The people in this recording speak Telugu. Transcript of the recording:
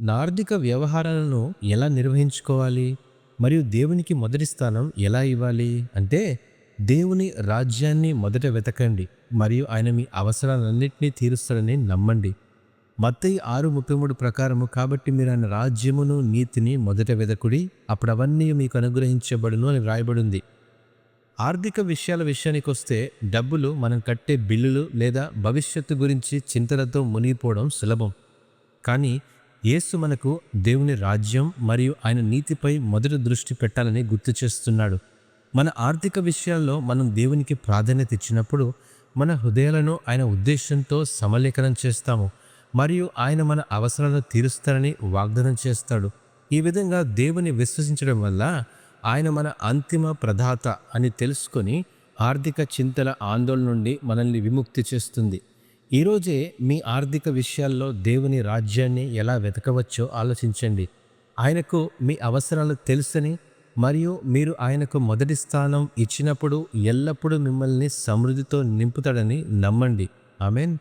నా ఆర్థిక వ్యవహారాలను ఎలా నిర్వహించుకోవాలి? మరియు దేవునికి మొదటి స్థానం ఎలా ఇవ్వాలి? అంటే దేవుని రాజ్యాన్ని మొదట వెతకండి మరియు ఆయన మీ అవసరాలన్నింటినీ తీరుస్తాడని నమ్మండి. మత్తయి ఆరు ముప్పై మూడు ప్రకారము కాబట్టి మీరు ఆయన రాజ్యమును నీతిని మొదట వెదకుడి అప్పుడు అవన్నీ మీకు అనుగ్రహించబడును అని వ్రాయబడింది. ఆర్థిక విషయాల విషయానికి వస్తే డబ్బులు మనం కట్టే బిల్లులు లేదా భవిష్యత్తు గురించి చింతలతో మునిగిపోవడం సులభం. కానీ యేసు మనకు దేవుని రాజ్యం మరియు ఆయన నీతిపై మొదటి దృష్టి పెట్టాలని గుర్తు చేస్తున్నాడు. మన ఆర్థిక విషయాల్లో మనం దేవునికి ప్రాధాన్యత ఇచ్చినప్పుడు మన హృదయాలను ఆయన ఉద్దేశంతో సమలేఖనం చేస్తాము మరియు ఆయన మన అవసరాలను తీరుస్తారని వాగ్దానం చేస్తాడు. ఈ విధంగా దేవుని విశ్వసించడం వల్ల ఆయన మన అంతిమ ప్రధాత అని తెలుసుకొని ఆర్థిక చింతల ఆందోళన నుండి మనల్ని విముక్తి చేస్తుంది. ఈరోజే మీ ఆర్థిక విషయాల్లో దేవుని రాజ్యాన్ని ఎలా వెతకవచ్చో ఆలోచించండి. ఆయనకు మీ అవసరాలు తెలుసని మరియు మీరు ఆయనకు మొదటి స్థానం ఇచ్చినప్పుడు ఎల్లప్పుడూ మిమ్మల్ని సమృద్ధితో నింపుతాడని నమ్మండి. I mean